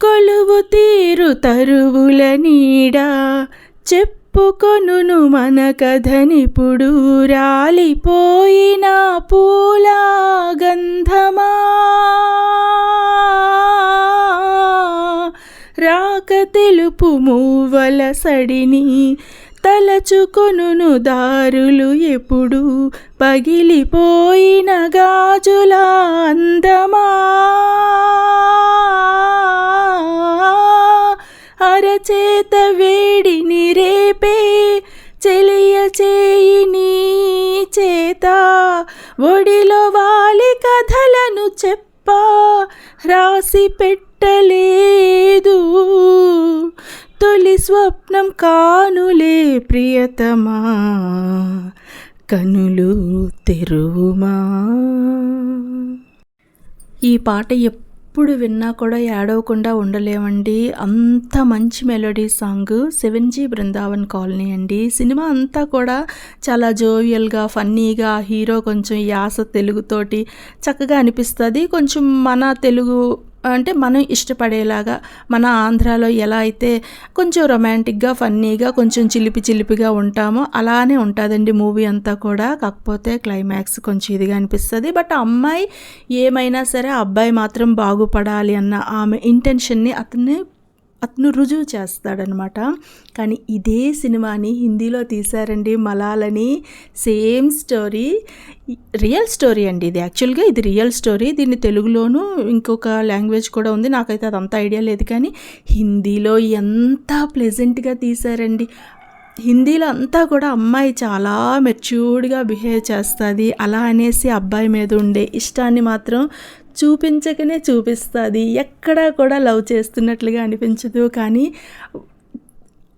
కొలువు తీరు తరువుల నీడ. చెప్పుకొను మన కథనిప్పుడు రాలిపోయిన పూల గంధమా. రాక తెలుపు మూవల సడిని తలచుకొను దారులు ఎప్పుడు పగిలిపోయిన గాజుల అందమా. అరచేత వేడిని రేపే చెలియ చేయి నీ చేత. ఒడిలో వాలి కథలను చెప్ప రాసి పెట్టలేదు. తొలి స్వప్నం కానులే ప్రియతమా కనులు తెరువుమా. ఈ పాట ఎప్పుడు విన్నా కూడా ఏడవకుండా ఉండలేమండి. అంత మంచి melody song seven G Brindavan colony అండి. సినిమా అంతా కూడా చాలా జోవియల్గా ఫన్నీగా హీరో కొంచెం యాస తెలుగుతోటి చక్కగా అనిపిస్తుంది. కొంచెం మన తెలుగు అంటే మనం ఇష్టపడేలాగా మన ఆంధ్రాలో ఎలా అయితే కొంచెం రొమాంటిక్గా ఫన్నీగా కొంచెం చిలిపి చిలిపిగా ఉంటామో అలానే ఉంటుందండి మూవీ అంతా కూడా. కాకపోతే క్లైమాక్స్ కొంచెం ఇదిగా అనిపిస్తుంది. బట్ అమ్మాయి ఏమైనా సరే అబ్బాయి మాత్రం బాగుపడాలి అన్న ఆమె ఇంటెన్షన్ని అతన్ని అతను రుజువు చేస్తాడనమాట. కానీ ఇదే సినిమాని హిందీలో తీశారండి మలాలని. సేమ్ స్టోరీ రియల్ స్టోరీ అండి ఇది. యాక్చువల్గా ఇది రియల్ స్టోరీ. దీన్ని తెలుగులోను ఇంకొక లాంగ్వేజ్ కూడా ఉంది. నాకైతే అదంతా ఐడియా లేదు కానీ హిందీలో ఎంత ప్లెజెంట్గా తీశారండి. హిందీలో అంతా కూడా అమ్మాయి చాలా మెచ్యూర్డ్గా బిహేవ్ చేస్తుంది. అలా అనేసి అబ్బాయి మీద ఉండే ఇష్టాన్ని మాత్రం చూపించకనే చూపిస్తుంది. ఎక్కడా కూడా లవ్ చేస్తున్నట్లుగా అనిపించదు. కానీ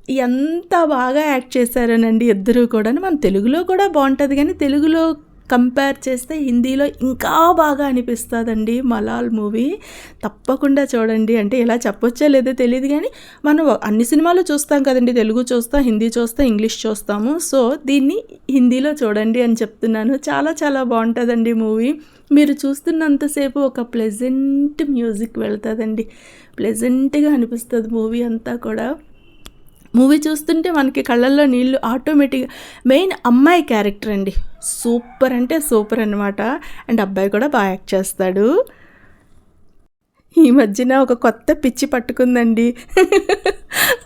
ఎంత బాగా యాక్ట్ చేశారనండి ఇద్దరూ కూడా మన తెలుగులో కూడా బాగుంటుంది కానీ తెలుగులో కంపేర్ చేస్తే హిందీలో ఇంకా బాగా అనిపిస్తుందండి మలాల్ మూవీ. తప్పకుండా చూడండి. అంటే ఎలా చెప్పొచ్చో లేదో తెలియదు కానీ మనం అన్ని సినిమాలు చూస్తాం కదండి. తెలుగు చూస్తాం హిందీ చూస్తాం ఇంగ్లీష్ చూస్తాము. సో దీన్ని హిందీలో చూడండి అని చెప్తున్నాను. చాలా చాలా బాగుంటుందండి మూవీ. మీరు చూస్తున్నంతసేపు ఒక ప్లెజెంట్ మ్యూజిక్ వెళ్తుందండి. ప్లెజెంట్గా అనిపిస్తుంది మూవీ అంతా కూడా. మూవీ చూస్తుంటే మనకి కళ్ళల్లో నీళ్ళు ఆటోమేటిక్గా మెయిన్ అమ్మాయి క్యారెక్టర్ అండి. సూపర్ అంటే సూపర్ అనమాట అండ్ అబ్బాయి కూడా బాగా యాక్ట్ చేస్తాడు. ఈ మధ్యన ఒక కొత్త పిచ్చి పట్టుకుందండి.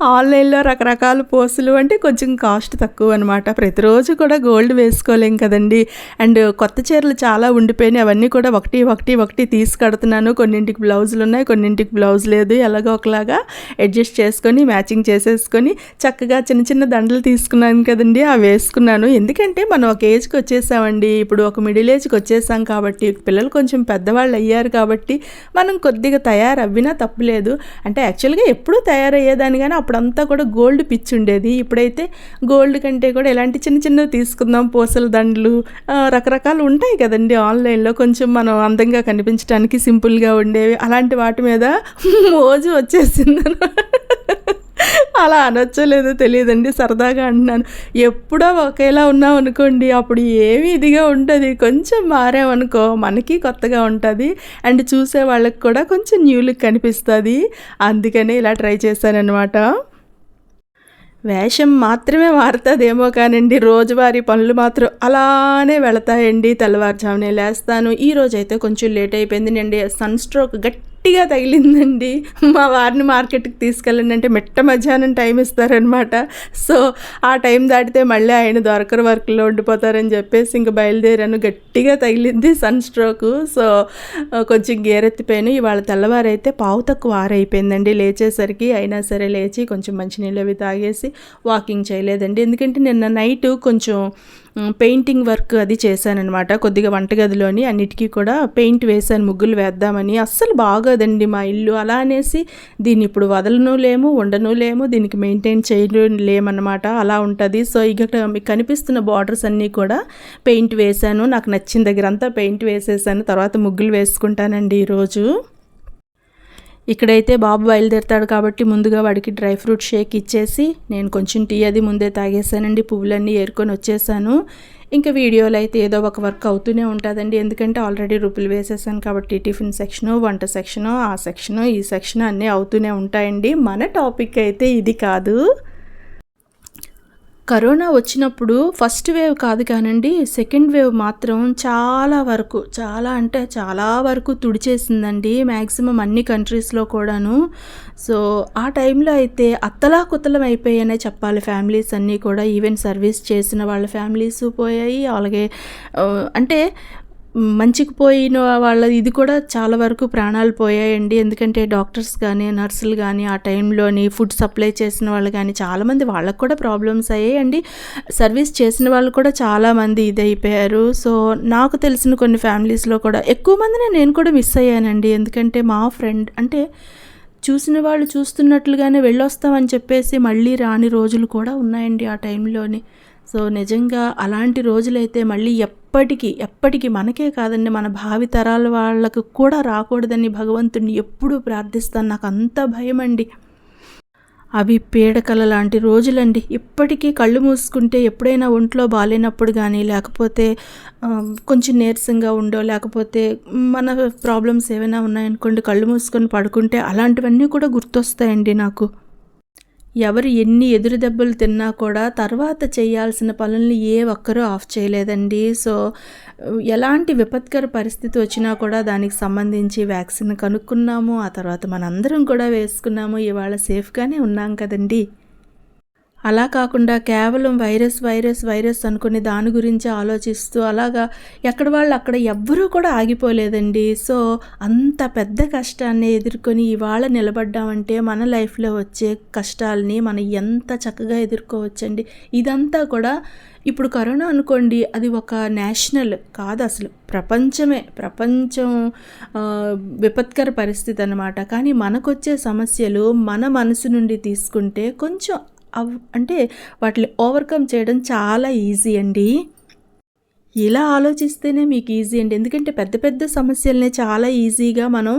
ఆన్లైన్లో రకరకాల పోస్టులు అంటే కొంచెం కాస్ట్ తక్కువ అనమాట ప్రతిరోజు కూడా గోల్డ్ వేసుకోలేం కదండి. అండ్ కొత్త చీరలు చాలా ఉండిపోయినాయి. అవన్నీ కూడా ఒకటి ఒకటి ఒకటి తీసి కడుతున్నాను కొన్నింటికి బ్లౌజులు ఉన్నాయి కొన్నింటికి బ్లౌజ్ లేదు. ఎలాగో ఒకలాగా అడ్జస్ట్ చేసుకొని మ్యాచింగ్ చేసేసుకొని చక్కగా చిన్న చిన్న దండలు తీసుకున్నాను కదండి. అవి వేసుకున్నాను. ఎందుకంటే మనం ఒక ఏజ్కి వచ్చేసామండి. ఇప్పుడు ఒక మిడిల్ ఏజ్కి వచ్చేసాం కాబట్టి పిల్లలు కొంచెం పెద్దవాళ్ళు అయ్యారు కాబట్టి మనం కొద్దిగా తయారవ్వినా తప్పులేదు. అంటే యాక్చువల్గా ఎప్పుడూ తయారయ్యేదాన్ని కానీ అప్పుడంతా కూడా గోల్డ్ పిచ్చి ఉండేది. ఇప్పుడైతే గోల్డ్ కంటే కూడా ఇలాంటి చిన్న చిన్నవి తీసుకుందాం పూసల దండలు రకరకాలు ఉంటాయి కదండి ఆన్లైన్లో. కొంచెం మనం అందంగా కనిపించడానికి సింపుల్గా ఉండేవి. అలాంటి వాటి మీద మోజు వచ్చేసింది అలా అనొచ్చో లేదో తెలియదండి సరదాగా అంటున్నాను. ఎప్పుడో ఒకేలా ఉన్నాం అనుకోండి అప్పుడు ఏమి ఇదిగా ఉంటుంది. కొంచెం మారామనుకో మనకి కొత్తగా ఉంటుంది. అండ్ చూసే వాళ్ళకి కూడా కొంచెం న్యూ లుక్ కనిపిస్తుంది అందుకని ఇలా ట్రై చేశానన్నమాట. వేషం మాత్రమే మారుతుందేమో కానండి రోజువారీ పనులు మాత్రం అలానే వెళతాయండి. తెల్లవారుజామునే లేస్తాను. ఈ రోజైతే కొంచెం లేట్ అయిపోయింది సన్ స్ట్రోక్ గట్టిగా తగిలిందండి. మా వారిని మార్కెట్కి తీసుకెళ్ళండి అంటే మెట్ట మధ్యాహ్నం టైం ఇస్తారనమాట సో ఆ టైం దాటితే మళ్ళీ ఆయన దొరకరు వర్క్లో ఉండిపోతారని చెప్పేసి ఇంక బయలుదేరాను. గట్టిగా తగిలింది సన్ స్ట్రోక్. సో కొంచెం గేరెత్తిపోయాను ఇవాళ తెల్లవారైతే పావు తక్కువ ఆరైపోయిందండి లేచేసరికి. అయినా సరే లేచి కొంచెం మంచినీళ్ళు అవి తాగేసి వాకింగ్ చేయలేదండి. ఎందుకంటే నిన్న నైట్ కొంచెం పెయింటింగ్ వర్క్ అది చేశానన్నమాట. కొద్దిగా వంటగదిలోని అన్నిటికీ కూడా పెయింట్ వేశాను ముగ్గులు వేద్దామని. అస్సలు బాగా బాగోదండి మా ఇల్లు. అలా అనేసి దీన్ని ఇప్పుడు వదలను లేము ఉండను లేము దీనికి మెయింటైన్ చేయడం లేమన్నమాట. అలా ఉంటుంది. సో ఇక మీకు కనిపిస్తున్న బార్డర్స్ అన్నీ కూడా పెయింట్ వేశాను. నాకు నచ్చిన దగ్గర అంతా పెయింట్ వేసేసాను. తర్వాత ముగ్గులు వేసుకుంటానండి ఈరోజు. ఇక్కడైతే బాబు బయలుదేరుతాడు కాబట్టి ముందుగా వాడికి డ్రై ఫ్రూట్ షేక్ ఇచ్చేసి నేను కొంచెం టీ అది ముందే తాగేసానండి. పువ్వులన్నీ ఏరుకొని వచ్చేసాను. ఇంకా వీడియోలు అయితే ఏదో ఒక వర్క్ అవుతూనే ఉంటుందండి. ఎందుకంటే ఆల్రెడీ రూపులు వేసేసాను కాబట్టి టిఫిన్ సెక్షను వంట సెక్షను ఆ సెక్షను ఈ సెక్షన్ అన్నీ అవుతూనే ఉంటాయండి. మన టాపిక్ అయితే ఇది కాదు. కరోనా వచ్చినప్పుడు ఫస్ట్ వేవ్ కాదు కానండి సెకండ్ వేవ్ మాత్రం చాలా వరకు చాలా అంటే చాలా వరకు తుడిచేసిందండి మ్యాక్సిమం అన్ని కంట్రీస్లో కూడాను. సో ఆ టైంలో అయితే అత్తలా కుత్తలం అయిపోయాయనే చెప్పాలి ఫ్యామిలీస్ అన్నీ కూడా. ఈవెన్ సర్వీస్ చేసిన వాళ్ళ ఫ్యామిలీస్ పోయాయి అలాగే అంటే మంచికి పోయిన వాళ్ళ ఇది కూడా చాలా వరకు ప్రాణాలు పోయాయండి. ఎందుకంటే డాక్టర్స్ కానీ నర్సులు కానీ ఆ టైంలోని ఫుడ్ సప్లై చేసిన వాళ్ళు కానీ చాలామంది వాళ్ళకు కూడా ప్రాబ్లమ్స్ అయ్యాయండి. సర్వీస్ చేసిన వాళ్ళు కూడా చాలామంది ఇది అయిపోయారు సో నాకు తెలిసిన కొన్ని ఫ్యామిలీస్లో కూడా ఎక్కువ మందిని నేను కూడా మిస్ అయ్యానండి. ఎందుకంటే మా ఫ్రెండ్ అంటే చూసిన వాళ్ళు చూస్తున్నట్లుగానే వెళ్ళొస్తామని చెప్పేసి మళ్ళీ రాని రోజులు కూడా ఉన్నాయండి ఆ టైంలోని. సో నిజంగా అలాంటి రోజులైతే మళ్ళీ ఎప్పటికీ ఎప్పటికీ మనకే కాదండి. మన భావి తరాల వాళ్ళకు కూడా రాకూడదని భగవంతుడిని ఎప్పుడూ ప్రార్థిస్తాను. నాకు అంత భయం అండి అవి పీడకల లాంటి రోజులండి. ఇప్పటికీ కళ్ళు మూసుకుంటే ఎప్పుడైనా ఒంట్లో బాగాలేనప్పుడు కానీ లేకపోతే కొంచెం నీరసంగా ఉండో లేకపోతే మన ప్రాబ్లమ్స్ ఏమైనా ఉన్నాయనుకోండి కళ్ళు మూసుకొని పడుకుంటే అలాంటివన్నీ కూడా గుర్తొస్తాయండి నాకు. ఎవరు ఎన్ని ఎదురు దెబ్బలు తిన్నా కూడా తర్వాత చేయాల్సిన పనుల్ని ఏ ఒక్కరూ ఆఫ్ చేయలేదండి. సో ఎలాంటి విపత్కర పరిస్థితి వచ్చినా కూడా దానికి సంబంధించి వ్యాక్సిన్ కనుక్కున్నాము ఆ తర్వాత మనందరం కూడా వేసుకున్నాము ఇవాళ సేఫ్గానే ఉన్నాం కదండి. అలా కాకుండా కేవలం వైరస్ వైరస్ వైరస్ అనుకుని దాని గురించి ఆలోచిస్తూ అలాగా ఎక్కడ వాళ్ళు అక్కడ ఎవ్వరూ కూడా ఆగిపోలేదండి. సో అంత పెద్ద కష్టాన్ని ఎదుర్కొని ఇవాళ నిలబడ్డామంటే మన లైఫ్లో వచ్చే కష్టాలని మనం ఎంత చక్కగా ఎదుర్కోవచ్చండి. ఇదంతా కూడా ఇప్పుడు కరోనా అనుకోండి అది ఒక నేషనల్ కాదు అసలు ప్రపంచమే ప్రపంచం విపత్కర పరిస్థితి అన్నమాట. కానీ మనకొచ్చే సమస్యలు మన మనసు నుండి తీసుకుంటే కొంచెం అంటే వాటిని ఓవర్కమ్ చేయడం చాలా ఈజీ అండి. ఇలా ఆలోచిస్తేనే మీకు ఈజీ అండి. ఎందుకంటే పెద్ద పెద్ద సమస్యలనే చాలా ఈజీగా మనం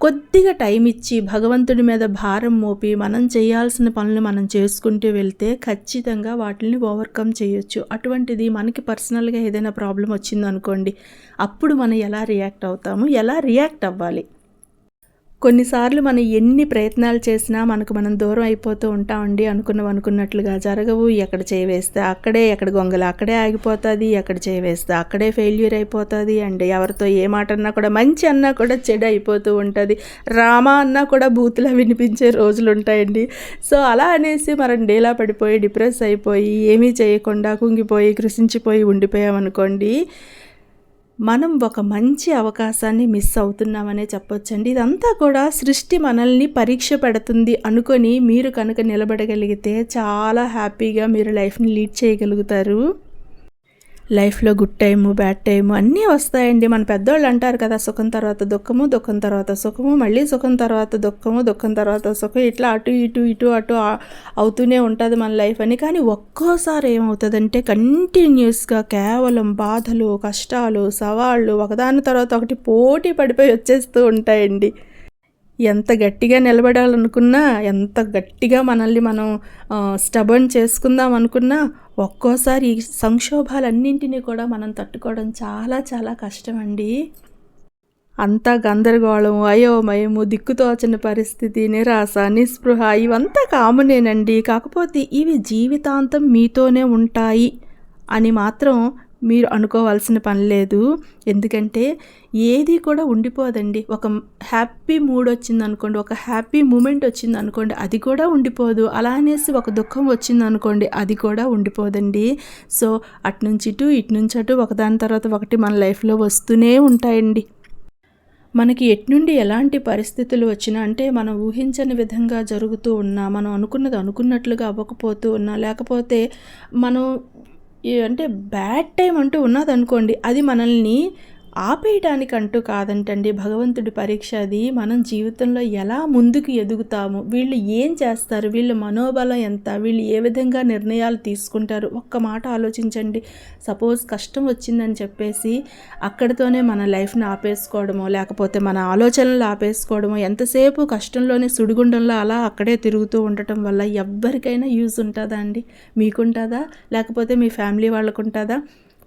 కొద్దిగా టైం ఇచ్చి భగవంతుడి మీద భారం మోపి మనం చేయాల్సిన పనులు మనం చేసుకుంటూ వెళ్తే ఖచ్చితంగా వాటిని ఓవర్కమ్ చేయొచ్చు. అటువంటిది మనకి పర్సనల్గా ఏదైనా ప్రాబ్లం వచ్చిందనుకోండి అప్పుడు మనం ఎలా రియాక్ట్ అవుతాము? ఎలా రియాక్ట్ అవ్వాలి? కొన్నిసార్లు మనం ఎన్ని ప్రయత్నాలు చేసినా మనకు మనం దూరం అయిపోతూ ఉంటామండి అనుకున్నాం అనుకున్నట్లుగా జరగవు. ఎక్కడ చేయవేస్తే అక్కడే ఎక్కడ గొంగలు అక్కడే ఆగిపోతుంది ఎక్కడ చేయవేస్తే అక్కడే ఫెయిల్యూర్ అయిపోతుంది అండ్. ఎవరితో ఏ మాట అన్నా కూడా మంచి అన్నా కూడా చెడు అయిపోతూ ఉంటుంది. రామా అన్నా కూడా బూతులా వినిపించే రోజులు ఉంటాయండి. సో అలా అనేసి మనం డేలా పడిపోయి డిప్రెస్ అయిపోయి ఏమీ చేయకుండా కుంగిపోయి కృషించిపోయి ఉండిపోయామనుకోండి మనం ఒక మంచి అవకాశాన్ని మిస్ అవుతున్నామనే చెప్పొచ్చండి. ఇదంతా కూడా సృష్టి మనల్ని పరీక్ష పెడుతుంది అనుకొని మీరు కనుక నిలబడగలిగితే చాలా హ్యాపీగా మీరు లైఫ్ని లీడ్ చేయగలుగుతారు. లైఫ్లో గుడ్ టైము బ్యాడ్ టైము అన్నీ వస్తాయండి. మన పెద్దోళ్ళు అంటారు కదా సుఖం తర్వాత దుఃఖము దుఃఖం తర్వాత సుఖము మళ్ళీ సుఖం తర్వాత దుఃఖము దుఃఖం తర్వాత సుఖం. ఇట్లా అటు ఇటు ఇటు అటు అవుతూనే ఉంటుంది మన లైఫ్ అని. కానీ ఒక్కోసారి ఏమవుతుందంటే కంటిన్యూస్గా కేవలం బాధలు కష్టాలు సవాళ్ళు ఒకదాని తర్వాత ఒకటి పోటీ పడిపోయి వచ్చేస్తూ ఉంటాయండి. ఎంత గట్టిగా నిలబడాలనుకున్నా ఎంత గట్టిగా మనల్ని మనం స్టబర్న్ చేసుకుందాం అనుకున్నా ఒక్కోసారి ఈ సంక్షోభాలన్నింటినీ కూడా మనం తట్టుకోవడం చాలా చాలా కష్టం అండి అంతా గందరగోళం అయోమయము దిక్కుతోచని పరిస్థితి నిరాశ నిస్పృహ ఇవంతా కామనేనండి. కాకపోతే ఇవి జీవితాంతం మీతోనే ఉంటాయి అని మాత్రం మీరు అనుకోవాల్సిన పని లేదు. ఎందుకంటే ఏది కూడా ఉండిపోదండి. ఒక హ్యాపీ మూడ్ వచ్చింది అనుకోండి ఒక హ్యాపీ మూమెంట్ వచ్చింది అనుకోండి అది కూడా ఉండిపోదు. అలా అనేసి ఒక దుఃఖం వచ్చింది అనుకోండి అది కూడా ఉండిపోదండి. సో అటు నుంచి ఇటు ఇటు నుంచి అటు ఒకదాని తర్వాత ఒకటి మన లైఫ్లో వస్తూనే ఉంటాయండి. మనకి ఎట్నుండి ఎలాంటి పరిస్థితులు వచ్చినా అంటే మనం ఊహించని విధంగా జరుగుతూ ఉన్నా మనం అనుకున్నది అనుకున్నట్లుగా అవ్వకపోతూ ఉన్నా లేకపోతే మనం అంటే బ్యాడ్ టైం అంటూ ఉన్నదనుకోండి అది మనల్ని ఆపేయటానికి అంటూ కాదంటండి. భగవంతుడి పరీక్ష అది. మనం జీవితంలో ఎలా ముందుకు ఎదుగుతాము వీళ్ళు ఏం చేస్తారు వీళ్ళ మనోబలం ఎంత వీళ్ళు ఏ విధంగా నిర్ణయాలు తీసుకుంటారు ఒక్క మాట ఆలోచించండి. సపోజ్ కష్టం వచ్చిందని చెప్పేసి అక్కడితోనే మన లైఫ్ని ఆపేసుకోవడమో లేకపోతే మన ఆలోచనలు ఆపేసుకోవడమో ఎంతసేపు కష్టంలోనే సుడిగుండంలో అలా అక్కడే తిరుగుతూ ఉండటం వల్ల ఎవ్వరికైనా యూజ్ ఉంటుందా అండి? మీకుంటుందా? లేకపోతే మీ ఫ్యామిలీ వాళ్ళకు ఉంటుందా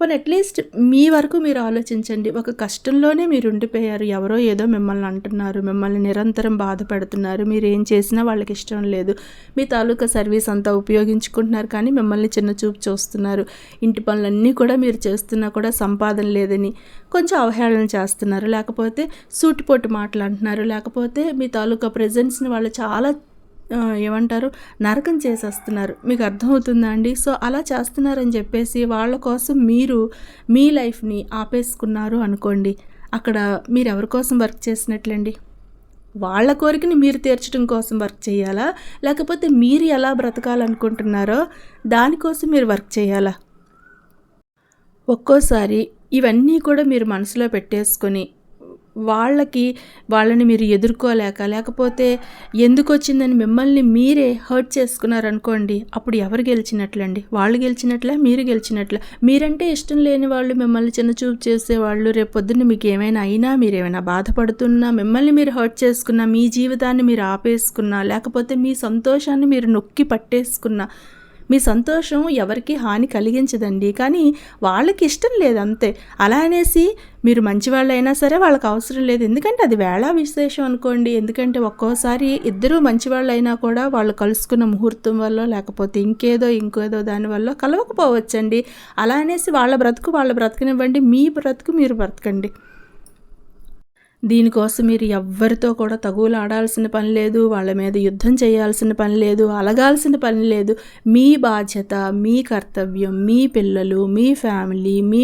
పోనీ అట్లీస్ట్ మీ వరకు మీరు ఆలోచించండి. ఒక కష్టంలోనే మీరు ఉండిపోయారు. ఎవరో ఏదో మిమ్మల్ని అంటున్నారు. మిమ్మల్ని నిరంతరం బాధ పెడుతున్నారు. మీరు ఏం చేసినా వాళ్ళకి ఇష్టం లేదు. మీ తాలూకా సర్వీస్ అంతా ఉపయోగించుకుంటున్నారు కానీ మిమ్మల్ని చిన్న చూపు చూస్తున్నారు. ఇంటి పనులన్నీ కూడా మీరు చేస్తున్నా కూడా సంపాదన లేదని కొంచెం అవహేళన చేస్తున్నారు. లేకపోతే సూటిపోటు మాటలు అంటున్నారు. లేకపోతే మీ తాలూకా ప్రజెన్స్ని వాళ్ళు చాలా ఏమంటారు? నరకం చేసేస్తున్నారు. మీకు అర్థమవుతుందా అండి? సో అలా చేస్తున్నారని చెప్పేసి వాళ్ళ కోసం మీరు మీ లైఫ్ని ఆపేసుకున్నారు అనుకోండి. అక్కడ మీరు ఎవరి కోసం వర్క్ చేసినట్లండి? వాళ్ళ కోరికని మీరు తీర్చడం కోసం వర్క్ చేయాలా? లేకపోతే మీరు ఎలా బ్రతకాలనుకుంటున్నారో దానికోసం మీరు వర్క్ చేయాలా? ఒక్కోసారి ఇవన్నీ కూడా మీరు మనసులో పెట్టేసుకొని వాళ్ళకి వాళ్ళని మీరు ఎదుర్కోలేక లేకపోతే ఎందుకు వచ్చిందని మిమ్మల్ని మీరే హర్ట్ చేసుకున్నారనుకోండి అప్పుడు ఎవరు గెలిచినట్లండి? వాళ్ళు గెలిచినట్లే మీరు గెలిచినట్లే? మీరంటే ఇష్టం లేని వాళ్ళు మిమ్మల్ని చిన్న చూపు చేసేవాళ్ళు రేపు మీకు ఏమైనా అయినా మీరు ఏమైనా బాధపడుతున్నా మిమ్మల్ని మీరు హర్ట్ చేసుకున్నా మీ జీవితాన్ని మీరు ఆపేసుకున్నా లేకపోతే మీ సంతోషాన్ని మీరు నొక్కి పట్టేసుకున్నా మీ సంతోషం ఎవరికి హాని కలిగించదండి. కానీ వాళ్ళకి ఇష్టం లేదు అంతే. అలా అనేసి మీరు మంచివాళ్ళైనా సరే వాళ్ళకి అవసరం లేదు. ఎందుకంటే అది వేళ విశేషం అనుకోండి. ఎందుకంటే ఒక్కోసారి ఇద్దరు మంచివాళ్ళైనా కూడా వాళ్ళు కలుసుకున్న ముహూర్తం వల్ల లేకపోతే ఇంకేదో ఇంకేదో దానివల్ల కలవకపోవచ్చండి. అలా అనేసి వాళ్ళ బ్రతుకు వాళ్ళ బ్రతకనివ్వండి. మీ బ్రతుకు మీరు బ్రతకండి. దీనికోసం మీరు ఎవ్వరితో కూడా తగులు ఆడాల్సిన పని లేదు వాళ్ళ మీద యుద్ధం చేయాల్సిన పని లేదు అలగాల్సిన పని లేదు. మీ బాధ్యత మీ కర్తవ్యం మీ పిల్లలు మీ ఫ్యామిలీ మీ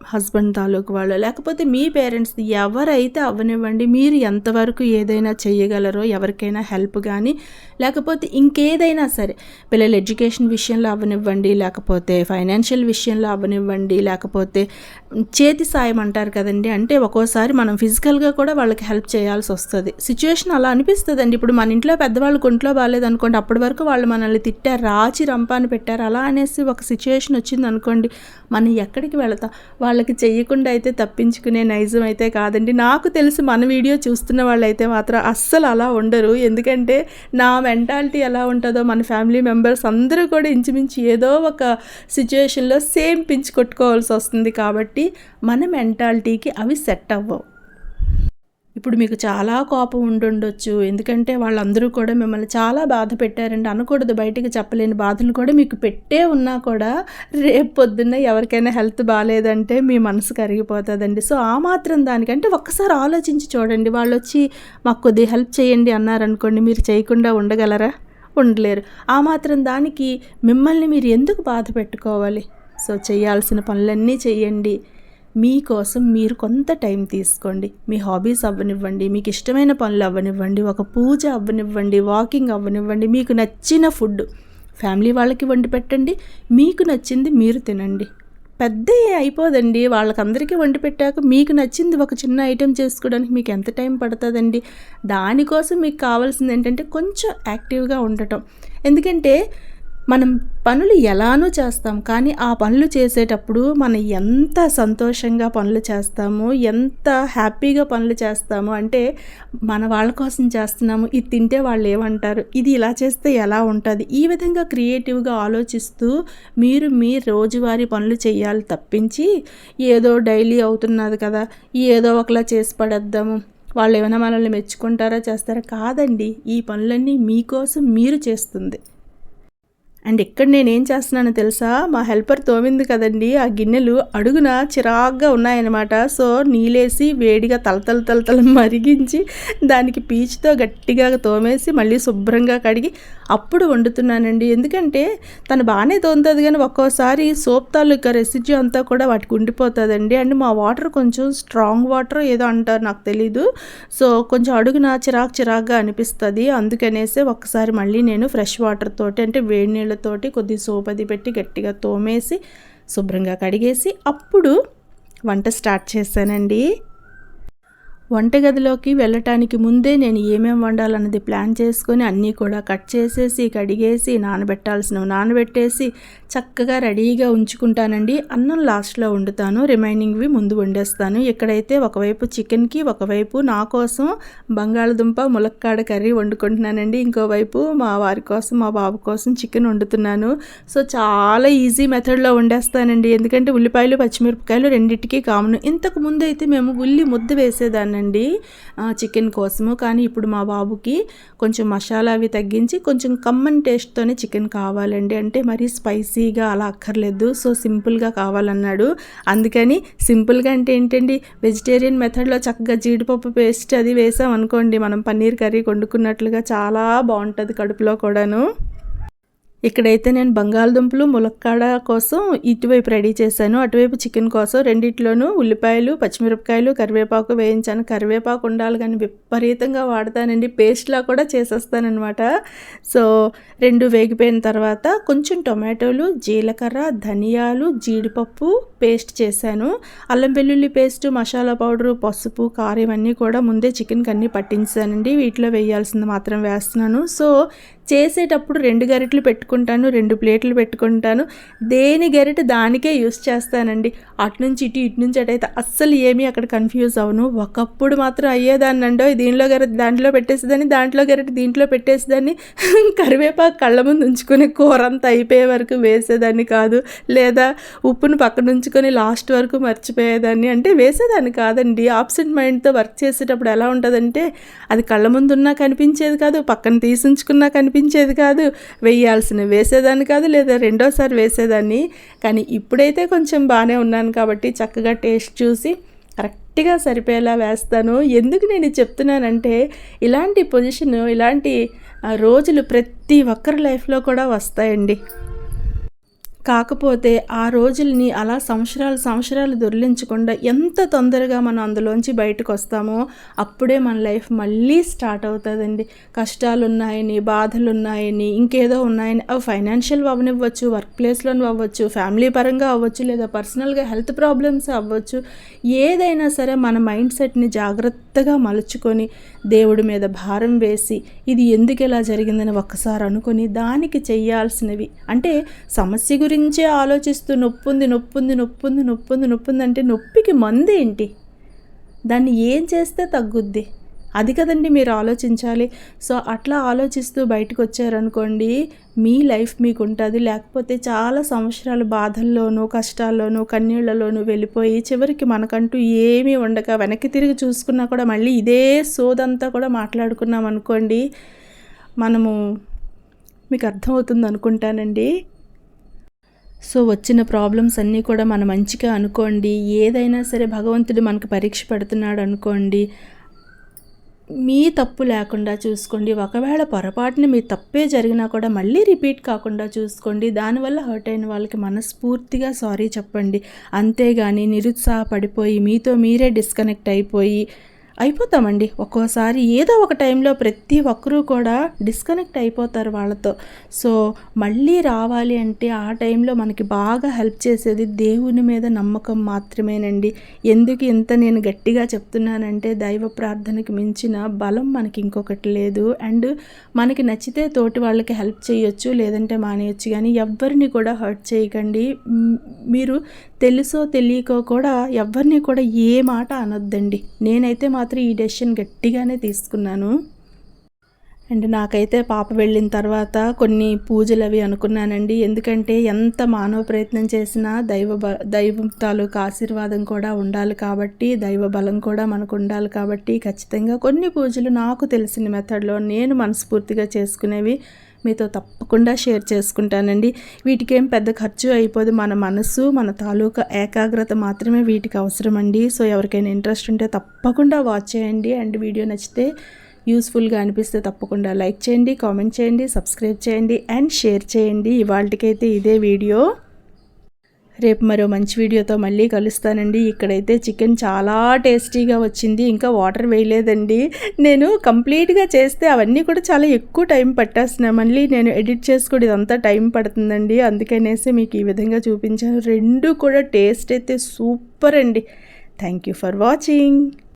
హస్బెండ్ తాలూకు వాళ్ళు లేకపోతే మీ పేరెంట్స్ది ఎవరైతే అవ్వనివ్వండి మీరు ఎంతవరకు ఏదైనా చేయగలరో ఎవరికైనా హెల్ప్ కానీ లేకపోతే ఇంకేదైనా సరే పిల్లల ఎడ్యుకేషన్ విషయంలో అవ్వనివ్వండి లేకపోతే ఫైనాన్షియల్ విషయంలో అవ్వనివ్వండి లేకపోతే చేతి సాయం అంటారు కదండి అంటే ఒక్కోసారి మనం ఫిజికల్గా కూడా వాళ్ళకి హెల్ప్ చేయాల్సి వస్తుంది. సిచ్యువేషన్ అలా అనిపిస్తుందండి. ఇప్పుడు మన ఇంట్లో పెద్దవాళ్ళకి ఒంట్లో బాగాలేదనుకోండి అప్పటి వరకు వాళ్ళు మనల్ని తిట్టారు రాచి రంపాన్ని పెట్టారు అలా అనేసి ఒక సిచ్యువేషన్ వచ్చింది అనుకోండి మనం ఎక్కడికి వెళతాం? వాళ్ళకి చెయ్యకుండా అయితే తప్పించుకునే నైజం అయితే కాదండి. నాకు తెలిసి మన వీడియో చూస్తున్న వాళ్ళైతే మాత్రం అస్సలు అలా ఉండరు. ఎందుకంటే నా మెంటాలిటీ ఎలా ఉంటుందో మన ఫ్యామిలీ మెంబర్స్ అందరూ కూడా ఇంచుమించు ఏదో ఒక సిచ్యువేషన్లో సేమ్ పించి కొట్టుకోవాల్సి వస్తుంది కాబట్టి మన మెంటాలిటీకి అవి సెట్ అవ్వవు. ఇప్పుడు మీకు చాలా కోపం ఉండుండొచ్చు. ఎందుకంటే వాళ్ళందరూ కూడా మిమ్మల్ని చాలా బాధ పెట్టారండి. అనకూడదు బయటికి చెప్పలేని బాధలు కూడా మీకు పెట్టే ఉన్నా కూడా రేపు పొద్దున్న ఎవరికైనా హెల్త్ బాగాలేదంటే మీ మనసు కరిగిపోతుందండి. సో ఆ మాత్రం దానికంటే ఒక్కసారి ఆలోచించి చూడండి. వాళ్ళు వచ్చి మాకు కొద్దిగా హెల్ప్ చేయండి అన్నారనుకోండి మీరు చేయకుండా ఉండగలరా? ఉండలేరు. ఆ మాత్రం దానికి మిమ్మల్ని మీరు ఎందుకు బాధ పెట్టుకోవాలి? సో చేయాల్సిన పనులన్నీ చేయండి. మీకోసం మీరు కొంత టైం తీసుకోండి. మీ హాబీస్ అవ్వనివ్వండి మీకు ఇష్టమైన పనులు అవ్వనివ్వండి ఒక పూజ అవ్వనివ్వండి వాకింగ్ అవ్వనివ్వండి మీకు నచ్చిన ఫుడ్ ఫ్యామిలీ వాళ్ళకి వండి పెట్టండి మీకు నచ్చింది మీరు తినండి. పెద్ద అయిపోదండి. వాళ్ళకందరికీ వండి పెట్టాక మీకు నచ్చింది ఒక చిన్న ఐటెం చేసుకోవడానికి మీకు ఎంత టైం పడుతుందండి? దానికోసం మీకు కావాల్సింది ఏంటంటే కొంచెం యాక్టివ్గా ఉండటం. ఎందుకంటే మనం పనులు ఎలానో చేస్తాం కానీ ఆ పనులు చేసేటప్పుడు మనం ఎంత సంతోషంగా పనులు చేస్తాము ఎంత హ్యాపీగా పనులు చేస్తాము అంటే మన వాళ్ళ కోసం చేస్తున్నాము ఇది తింటే వాళ్ళు ఏమంటారు ఇది ఇలా చేస్తే ఎలా ఉంటుంది ఈ విధంగా క్రియేటివ్గా ఆలోచిస్తూ మీరు మీ రోజువారీ పనులు చేయాలి తప్పించి ఏదో డైలీ అవుతున్నది కదా ఏదో ఒకలా చేసి పడేద్దాము వాళ్ళు ఏమైనా మనల్ని మెచ్చుకుంటారా చేస్తారా కాదండి ఈ పనులన్నీ మీకోసం మీరు చేస్తుంది. అండ్ ఇక్కడ నేనేం చేస్తున్నాను చేస్తున్నానో తెలుసా? మా హెల్పర్ తోమింది కదండి ఆ గిన్నెలు అడుగున చిరాగ్గా ఉన్నాయన్నమాట. సో నీళ్ళేసి వేడిగా తలతల తలతల మరిగించి దానికి పీచుతో గట్టిగా తోమేసి మళ్ళీ శుభ్రంగా కడిగి అప్పుడు వండుతున్నానండి. ఎందుకంటే తను బాగానే తోముతుంది కానీ ఒక్కోసారి సోప్ తాలూకా రెసిడ్యూ అంతా కూడా వాటికి ఉండిపోతుందండి. అండ్ మా వాటర్ కొంచెం స్ట్రాంగ్ వాటర్ ఏదో అంటారు నాకు తెలీదు. సో కొంచెం అడుగున చిరాకు చిరాగ్గా అనిపిస్తుంది. అందుకనేసి ఒకసారి మళ్ళీ నేను ఫ్రెష్ వాటర్ తోటి అంటే వేడి నీళ్ళతోటి కొద్ది సోప్ అది పెట్టి గట్టిగా తోమేసి శుభ్రంగా కడిగేసి అప్పుడు వంట స్టార్ట్ చేశానండి. వంటగదిలోకి వెళ్ళటానికి ముందే నేను ఏమేమి వండాలన్నది ప్లాన్ చేసుకొని అన్నీ కూడా కట్ చేసేసి కడిగేసి నానబెట్టాల్సినవి నానబెట్టేసి చక్కగా రెడీగా ఉంచుకుంటానండి. అన్నం లాస్ట్లో వండుతాను. రిమైనింగ్వి ముందు వండేస్తాను. ఇక్కడైతే ఒకవైపు చికెన్కి ఒకవైపు నా కోసం బంగాళదుంప ములక్కాడ కర్రీ వండుకుంటున్నానండి ఇంకోవైపు మా వారి కోసం మా బాబు కోసం చికెన్ వండుతున్నాను. సో చాలా ఈజీ మెథడ్లో వండేస్తానండి. ఎందుకంటే ఉల్లిపాయలు పచ్చిమిరపకాయలు రెండింటికి కామన్. ఇంతకు ముందు అయితే మేము ఉల్లి ముద్ద వేసేదాన్ని చేశానండి. చికెన్ కోసము. కానీ ఇప్పుడు మా బాబుకి కొంచెం మసాలా అవి తగ్గించి కొంచెం కమ్మన్ టేస్ట్తోనే చికెన్ కావాలండి. అంటే మరీ స్పైసీగా అలా అక్కర్లేదు. సో సింపుల్గా కావాలన్నాడు. అందుకని సింపుల్గా అంటే ఏంటండి? వెజిటేరియన్ మెథడ్లో చక్కగా జీడిపప్పు పేస్ట్ అది వేసాం అనుకోండి మనం పన్నీర్ కర్రీ వండుకున్నట్లుగా చాలా బాగుంటుంది కడుపులో కూడాను. ఇక్కడైతే నేను బంగాళదుంపలు ములక్కాడ కోసం ఇటువైపు రెడీ చేశాను. అటువైపు చికెన్ కోసం రెండిట్లోనూ ఉల్లిపాయలు పచ్చిమిరపకాయలు కరివేపాకు వేయించాను. కరివేపాకు ఉండాలి కానీ విపరీతంగా వాడతానండి. పేస్ట్లా కూడా చేసేస్తానమాట సో రెండు వేగిపోయిన తర్వాత కొంచెం టొమాటోలు జీలకర్ర ధనియాలు జీడిపప్పు పేస్ట్ చేశాను. అల్లం వెల్లుల్లి పేస్ట్ మసాలా పౌడరు పసుపు కారం ఇవన్నీ కూడా ముందే చికెన్కి అన్నీ పట్టించానండి. వీటిలో వేయాల్సింది మాత్రం వేస్తున్నాను. సో చేసేటప్పుడు రెండు గరిటలు పెట్టుకుంటాను రెండు ప్లేట్లు పెట్టుకుంటాను. దేని గరిట దానికే యూస్ చేస్తానండి. అటు నుంచి ఇటు ఇటు నుంచి అటైతే అస్సలు ఏమీ అక్కడ కన్ఫ్యూజ్ అవను ఒకప్పుడు మాత్రం అయ్యేదాన్నండో దీనిలో గరిట దాంట్లో పెట్టేసేదాన్ని దాంట్లో గరిట దీంట్లో పెట్టేసేదాన్ని. కరివేపాకు కళ్ళ ముందు ఉంచుకొని కూర అంతా అయిపోయే వరకు వేసేదాన్ని కాదు. లేదా ఉప్పును పక్కన ఉంచుకొని లాస్ట్ వరకు మర్చిపోయేదాన్ని. అంటే వేసేదాన్ని కాదండి. ఆబ్సెంట్ మైండ్తో వర్క్ చేసేటప్పుడు ఎలా ఉంటుందంటే అది కళ్ళ ముందున్నా కనిపించేది కాదు పక్కన తీసి ఉంచుకున్నా కనిపించేది అనిపించేది కాదు. వేయాల్సిన వేసేదాన్ని కాదు లేదా రెండోసారి వేసేదాన్ని. కానీ ఇప్పుడైతే కొంచెం బాగానే ఉన్నాను కాబట్టి చక్కగా టేస్ట్ చూసి కరెక్ట్గా సరిపోయేలా వేస్తాను. ఎందుకు నేను చెప్తున్నానంటే ఇలాంటి పొజిషన్ ఇలాంటి రోజులు ప్రతి ఒక్కరి లైఫ్లో కూడా వస్తాయండి. కాకపోతే ఆ రోజుల్ని అలా సంవత్సరాలు సంవత్సరాలు దొరిలించకుండా ఎంత తొందరగా మనం అందులోంచి బయటకు వస్తామో అప్పుడే మన లైఫ్ మళ్ళీ స్టార్ట్ అవుతుందండి. కష్టాలు ఉన్నాయని బాధలు ఉన్నాయని ఇంకేదో ఉన్నాయని. అవి ఫైనాన్షియల్ అవ్వనివ్వచ్చు వర్క్ ప్లేస్లోని అవ్వచ్చు ఫ్యామిలీ పరంగా అవ్వచ్చు లేదా పర్సనల్గా హెల్త్ ప్రాబ్లమ్స్ అవ్వచ్చు. ఏదైనా సరే మన మైండ్ సెట్ని జాగ్రత్తగా మలుచుకొని దేవుడి మీద భారం వేసి ఇది ఎందుకు ఇలా జరిగిందని ఒక్కసారి అనుకొని దానికి చెయ్యాల్సినవి. అంటే సమస్య గురించే ఆలోచిస్తూ నొప్పుంది నొప్పుంది నొప్పుంది నొప్పుంది నొప్పుంది అంటే నొప్పికి మంది ఏంటి దాన్ని ఏం చేస్తే తగ్గుద్ది? అది కదండి మీరు ఆలోచించాలి. సో అట్లా ఆలోచిస్తూ బయటకు వచ్చారనుకోండి మీ లైఫ్ మీకు ఉంటుంది లేకపోతే చాలా సంవత్సరాలు బాధల్లోనూ కష్టాల్లోనూ కన్నీళ్ళలోనూ వెళ్ళిపోయి చివరికి మనకంటూ ఏమీ ఉండక వెనక్కి తిరిగి చూసుకున్నా కూడా మళ్ళీ ఇదే సోదంతా కూడా మాట్లాడుకున్నాం అనుకోండి మనము మీకు అర్థమవుతుంది అనుకుంటానండి సో వచ్చిన ప్రాబ్లమ్స్ అన్నీ కూడా మన మంచిగా అనుకోండి. ఏదైనా సరే భగవంతుడు మనకు పరీక్ష పెడుతున్నాడు అనుకోండి మీ తప్పు లేకుండా చూసుకోండి. ఒకవేళ పొరపాటున మీ తప్పే జరిగినా కూడా మళ్ళీ రిపీట్ కాకుండా చూసుకోండి. దానివల్ల హర్ట్ అయిన వాళ్ళకి మనస్ఫూర్తిగా సారీ చెప్పండి. అంతేగాని నిరుత్సాహపడిపోయి మీతో మీరే డిస్కనెక్ట్ అయిపోయి అయిపోతామండి. ఒక్కోసారి ఏదో ఒక టైంలో ప్రతి ఒక్కరూ కూడా డిస్కనెక్ట్ అయిపోతారు వాళ్ళతో. సో మళ్ళీ రావాలి అంటే ఆ టైంలో మనకి బాగా హెల్ప్ చేసేది దేవుని మీద నమ్మకం మాత్రమేనండి. ఎందుకు ఇంత నేను గట్టిగా చెప్తున్నానంటే దైవ ప్రార్థనకి మించిన బలం మనకి ఇంకొకటి లేదు. అండ్ మనకి నచ్చితే తోటి వాళ్ళకి హెల్ప్ చేయొచ్చు లేదంటే మానేయచ్చు. కానీ ఎవ్వరిని కూడా హర్ట్ చేయకండి. మీరు తెలుసో తెలియకో కూడా ఎవరిని కూడా ఏ మాట అనొద్దండి. నేనైతే మాత్రం ఈ డెసిషన్ గట్టిగానే తీసుకున్నాను. అండ్ నాకైతే పాప వెళ్ళిన తర్వాత కొన్ని పూజలు అవి అనుకున్నానండి. ఎందుకంటే ఎంత మానవ ప్రయత్నం చేసినా దైవ బ దైవం తాలూకు ఆశీర్వాదం కూడా ఉండాలి కాబట్టి దైవ బలం కూడా మనకు ఉండాలి కాబట్టి ఖచ్చితంగా కొన్ని పూజలు నాకు తెలిసిన మెథడ్లో నేను మనస్ఫూర్తిగా చేసుకునేవి మీతో తప్పకుండా షేర్ చేసుకుంటానండి. వీటికి ఏం పెద్ద ఖర్చు అయిపోదు. మన మనసు మన తాలూకా ఏకాగ్రత మాత్రమే వీటికి అవసరం అండి సో ఎవరికైనా ఇంట్రెస్ట్ ఉంటే తప్పకుండా వాచ్ చేయండి. అండ్ వీడియో నచ్చితే యూస్ఫుల్గా అనిపిస్తే తప్పకుండా లైక్ చేయండి కామెంట్ చేయండి సబ్స్క్రైబ్ చేయండి అండ్ షేర్ చేయండి. ఇవాళకైతే ఇదే వీడియో. రేపు మరో మంచి వీడియోతో మళ్ళీ కలుస్తానండి. ఇక్కడైతే చికెన్ చాలా టేస్టీగా వచ్చింది. ఇంకా వాటర్ వేయలేదండి. నేను కంప్లీట్గా చేస్తే అవన్నీ కూడా చాలా ఎక్కువ టైం పట్టేస్తున్నాయి. మళ్ళీ నేను ఎడిట్ చేసుకోవడం ఇదంతా టైం పడుతుందండి. అందుకనేసి మీకు ఈ విధంగా చూపించాను. రెండు కూడా టేస్ట్ అయితే సూపర్ అండి. Thank you for watching.